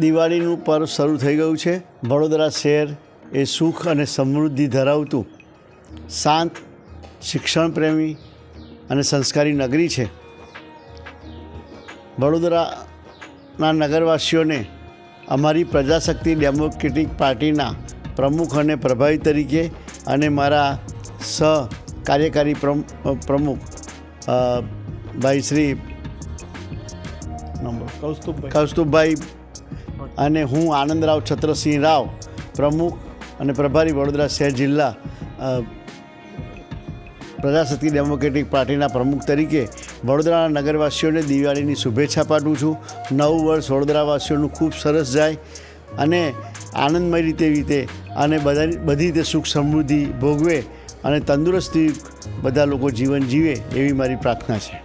દિવાળીનું પર્વ શરૂ થઈ ગયું છે. વડોદરા શહેર એ સુખ અને સમૃદ્ધિ ધરાવતું શાંત શિક્ષણ પ્રેમી અને સંસ્કારી નગરી છે. વડોદરાના નગરવાસીઓને અમારી પ્રજાશક્તિ ડેમોક્રેટિક પાર્ટીના પ્રમુખ અને પ્રભારી તરીકે અને મારા સહ કાર્યકારી પ્રમ- પ્રમુખ ભાઈ શ્રી કૌસ્તુભભાઈ. કૌસ્તુભભાઈ અને હું આનંદરાવ છત્રસિંહ રાવ પ્રમુખ અને પ્રભારી વડોદરા શહેર જિલ્લા અ, ડેમોક્રેટિક પાર્ટીના પ્રમુખ તરીકે વડોદરાના નગરવાસીઓને દિવાળીની શુભેચ્છા પાઠવું છું. નવું વર્ષ વડોદરાવાસીઓનું ખૂબ સરસ જાય અને આનંદમય રીતે રીતે અને બધા બધી રીતે સુખ સમૃદ્ધિ ભોગવે અને તંદુરસ્તી બધા લોકો જીવન જીવે એવી મારી પ્રાર્થના છે.